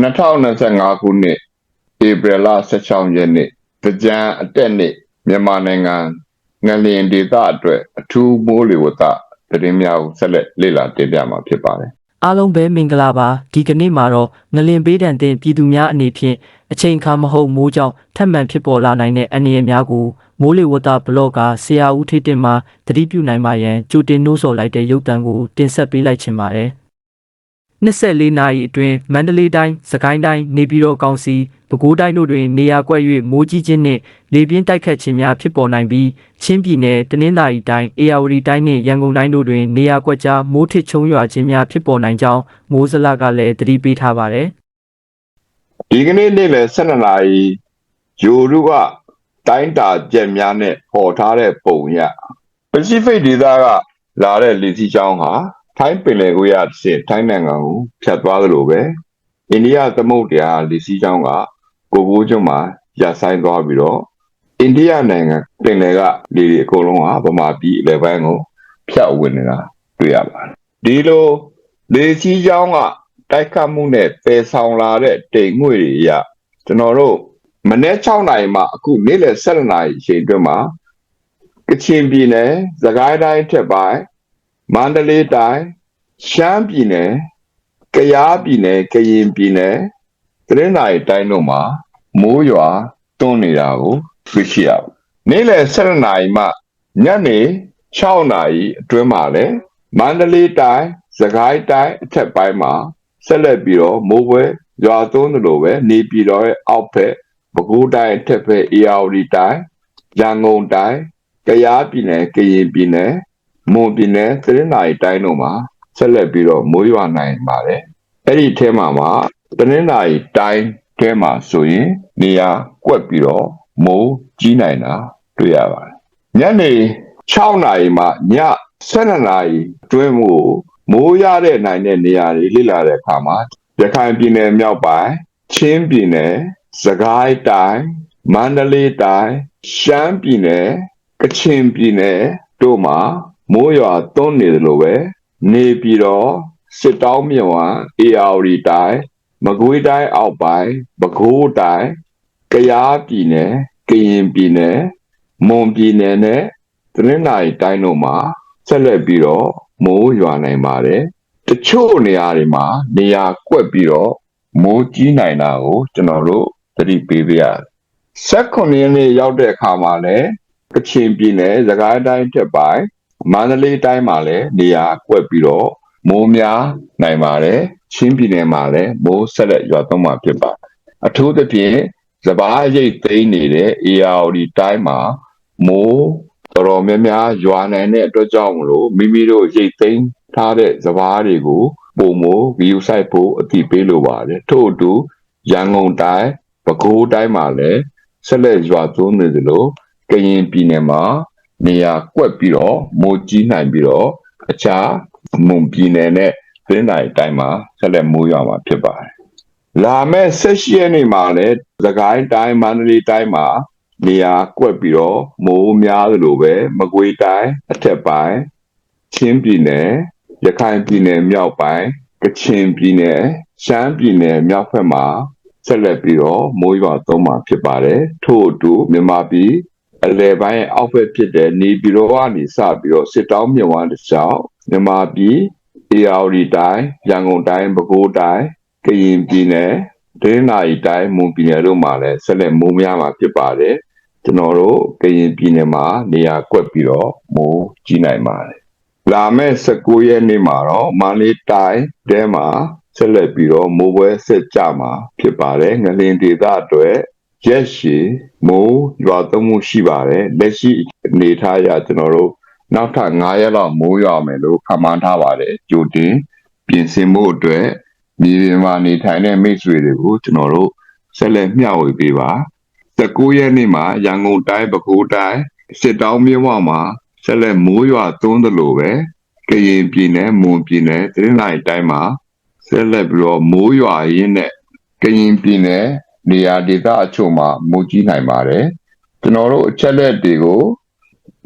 2025ခုနှစ်ဧပြီလ16ရက်နေ့ကြံအတက်နေ့မြန်မာနိုင်ငံငလျင်ဒေသအတွက်အထူးမိုးလေဝသသတင်းများကိုဆက်လက်လေ့လာတင်ပြမှာဖြစ်ပါတယ်အားလုံးပဲမင်္ဂလာပါဒီကနေ့မှာတော့ငလင်ပေးတံတင်ပြည်သူများအနေဖြင့်အချိန်အခါမဟုတ်မိုးကြောင့်ထပ်မံဖြစ်ပေါ်လာနိုင်တဲ့အနေအများကိုမိုးလေဝသဘလော့ကဆရာဦးထေးတင်မှသတိပြုနိုင်ပါရန်ကြိုတင်နှိုးဆော်လိုက်တဲ့ရုပ်သံကိုတင်ဆက်ပေးလိုက်ချင်ပါတယ် 24နာရီအတွင်းမန္တလေးတိုင်းစကိုင်းတိုင်းနေပြည်တော်ကောင်စီပဲခူးတိုင်းတို့တွင်နေရာကွက်၍မိုးကြီးခြင်းနှင့်လေပြင်းတိုက်ခတ်ခြင်းများဖြစ်ပေါ်နိုင်ပြီးချင်းပြည်နယ်တနင်္သာရီတိုင်းအေရဝတီတိုင်းနှင့်ရန်ကုန်တိုင်းတို့တွင်နေရာကွက်ကြားမိုးထစ်ချုံရွာခြင်းများဖြစ်ပေါ်နိုင်ကြောင်းမိုးစလကလည်းသတိပေးထားပါတယ်ဒီကနေ့နေ့လယ်12နာရီယူရုကတိုင်းတာကြက်များနဲ့ဟော်ထားတဲ့ပုံရပစိဖိတ်ဒေသကလာတဲ့လေစီးချောင်းဟာ ထိုင်းပင်လယ်ကွေ့ရတစ်ဆင့်ထိုင်းနိုင်ငံကိုဖြတ်သွားသလိုပဲအိန္ဒိယသမုဒ္ဒရာလေစီးချောင်းကကိုကိုးကျွန်းမှာရပ်ဆိုင်းသွားပြီးတော့အိန္ဒိယနိုင်ငံပင်လယ်ကလေတွေအကုန်လုံးဟာဗမာပြည်အလယ်ပိုင်းကိုဖြတ်ဝင်နေတာတွေ့ရပါတယ်ဒီလိုလေစီးချောင်းကတိုက်ခတ်မှုနဲ့ပယ်ဆောင်လာတဲ့တိမ်ငွေ့တွေအရကျွန်တော်တို့မနေ့6နိုင်မှအခုနေ့လယ်7နာရီအချိန်အတွင်းမှာကချင်ပြည်နယ်၊စကိုင်းတိုင်းထက်ပိုင်း မန္တလေးတိုင်းရှမ်းပြည်နယ်ကယားပြည်နယ်ကရင်ပြည်နယ်တရင်းနိုင်တိုင်းတို့မှာမိုးရွာတွန်းနေတာကိုတွေ့ရှိရပါတယ်နေ့လယ်7နာရီမှညနေ6နာရီအတွင်းမှာလည်းမန္တလေးတိုင်းစကိုင်းတိုင်းအထက်ပိုင်းမှာဆက်လက်ပြီးတော့မိုးပွဲရွာသွန်းသလိုပဲနေပြည်တော်ရဲ့အောက်ဘက်ပဲခူးတိုင်းအထက်ဘက်အေရဝတီတိုင်းရန်ကုန်တိုင်းကယားပြည်နယ်ကရင်ပြည်နယ် မွန်ပြည်နယ်သရင်းနိုင်တိုင်းတို့မှာဆက်လက်ပြီးတော့မိုးရွာနိုင်ပါတယ်အဲ့ဒီထဲမှာမှာသရင်းနိုင်တိုင်းထဲမှာဆိုရင်နေရာကွက်ပြီးတော့မိုးကြီးနိုင်တာတွေ့ရပါတယ်ညနေ6နာရီမှည7နာရီအတွင်းမှုကိုမိုးရတဲ့နိုင်တဲ့နေရာတွေလေ့လာတဲ့အခါမှာရခိုင်ပြည်နယ်မြောက်ပိုင်းချင်းပြည်နယ်စကိုင်းတိုင်းမန္တလေးတိုင်းရှမ်းပြည်နယ်ကချင်ပြည်နယ်တို့မှာ မိုးရွာသွန်းနေတယ်လို့ပဲနေပြည်တော်စစ်တောင်းမြဝအေရဝတီတိုင်းမကွေးတိုင်းအောက်ပိုင်းပဲခူးတိုင်းကယားပြည်နယ်ကရင်ပြည်နယ်မွန်ပြည်နယ်နဲ့တနင်္သာရီတိုင်းတို့မှာဆက်လက်ပြီးတော့မိုးရွာနိုင်ပါတယ်။တချို့နေရာတွေမှာနေရာကွက်ပြီးတော့မိုးကြီးနိုင်တာကိုကျွန်တော်တို့သတိပေးပြရတယ်။ဆက်ခွန်ရင်းနေ့ရောက်တဲ့အခါမှာလည်းကချင်ပြည်နယ်၊စကိုင်းတိုင်းတက်ပိုင်း မန္တလေးတိုင်းမှာလည်းနေရာကွက်ပြီးတော့မိုးများနိုင်ပါတယ်။ချင်းပြည်နယ်မှာလည်းမိုးဆက်လက်ရွာသွန်းမှာဖြစ်ပါတယ်။အထူးသဖြင့်စပားရိတ်သိမ်းနေတဲ့ ARD တိုင်းမှာမိုးတော်တော်များများရွာနိုင်တဲ့အတွက်ကြောင့်မလို့မိမိတို့ရိတ်သိမ်းထားတဲ့စပားတွေကိုပုံမိုးဂီယူဆိုင်ဖို့အတိပေးလိုပါတယ်ထို့အတူရန်ကုန်တိုင်းပဲခူးတိုင်းမှာလည်းဆက်လက်ရွာသွန်းနေသလိုကရင်ပြည်နယ်မှာ နေရာကွက်ပြီးတော့မိုးကြီးနိုင်ပြီးတော့အခြားမွန်ပြည်နယ်နဲ့သင်းတိုင်းတိုင်းမှာဆက်လက်မိုးရွာမှာဖြစ်ပါတယ်လာမယ့်16ရက်နေ့မှာလည်းသခိုင်းတိုင်းမန္တလေးတိုင်းမှာနေရာကွက်ပြီးတော့မိုးများသလိုပဲမကွေးတိုင်းအထက်ပိုင်းချင်းပြည်နယ်ရခိုင်ပြည်နယ်မြောက်ပိုင်းကချင်ပြည်နယ်ရှမ်းပြည်နယ်မြောက်ဘက်မှာဆက်လက်ပြီးတော့မိုးရွာသုံးမှာဖြစ်ပါတယ်ထို့အတူမြန်မာပြည် အလယ်ပိုင်းအောက်ဘက်ဖြစ်တဲ့နေပြည်တော်ကနေစပြီးတော့စစ်တောင်းမြဝန်းတစ်လျှောက်မြန်မာပြည်အေရဝတီတိုင်းရန်ကုန်တိုင်းပဲခူးတိုင်းကရင်ပြည်နယ်ဒင်းနာရီတိုင်းမွန်ပြည်နယ်တို့မှာလည်းဆက်လက်မိုးများမှာဖြစ်ပါတယ်ကျွန်တော်တို့ကရင်ပြည်နယ်မှာနေရာကွက်ပြီးတော့မိုးကြီးနိုင်ပါတယ်။လာမယ့်19ရက်နေ့မှာတော့မန္တလေးတိုင်းတဲမှာဆက်လက်ပြီးတော့မိုးပွဲဆက်ကြမှာဖြစ်ပါတယ်။ငလင်ဒေသအတွက် ရက်ရှည်မိုးရွာသွန်းမှုရှိပါတယ်။လက်ရှိအနေထားအရကျွန်တော်တို့နောက်ထပ်9ရက်လောက်မိုးရွာမယ်လို့ခန့်မှန်းထားပါတယ်။ကြိုတင်ပြင်ဆင်မှုအတွက်မြေပြင်မှာနေထိုင်တဲ့မိတ်ဆွေတွေကိုကျွန်တော်တို့ဆက်လက်မျှဝေပေးပါ။19ရက်နေ့မှာရန်ကုန်တိုင်းပဲခူးတိုင်းစစ်တောင်းမြဝမှာဆက်လက်မိုးရွာသွန်းသလိုပဲကရင်ပြည်နယ်မွန်ပြည်နယ်တရင်းနိုင်တိုင်းမှာဆက်လက်ပြီးတော့မိုးရွာရင်းနဲ့ကရင်ပြည်နယ် နေရာဒေသအချို့မှာမိုးကြီးနိုင်ပါတယ်ကျွန်တော်တို့အချက်လက်တွေကို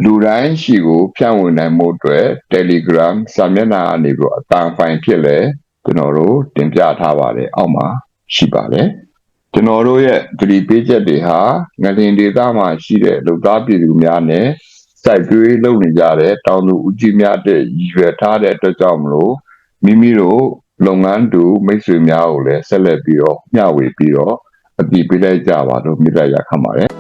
လူတိုင်းရှိကိုဖြန့်ဝေနိုင်မှုအတွက် Telegram စာမျက်နှာအနေပြီးတော့အတန်ဖိုင်ဖြစ်လဲကျွန်တော်တို့တင်ပြထားပါတယ်အောက်မှာရှိပါတယ်ကျွန်တော်တို့ရဲ့ဂရီပေးချက်တွေဟာငလင်ဒေသမှာရှိတဲ့လူသားပြည်သူများနဲ့စိုက်ပျိုးရေးလုပ်နေကြတဲ့တောင်သူဦးကြီးများတဲ့ရည်ရွယ်ထားတဲ့အတွက်ကြောင့်မလို့မိမိတို့လုပ်ငန်းတူမိတ်ဆွေများကိုလည်းဆက်လက်ပြီးတော့မျှဝေပြီးတော့ အတည်ပြုလိုက်ကြပါလို့မြစ်လိုက်ရခံပါတယ်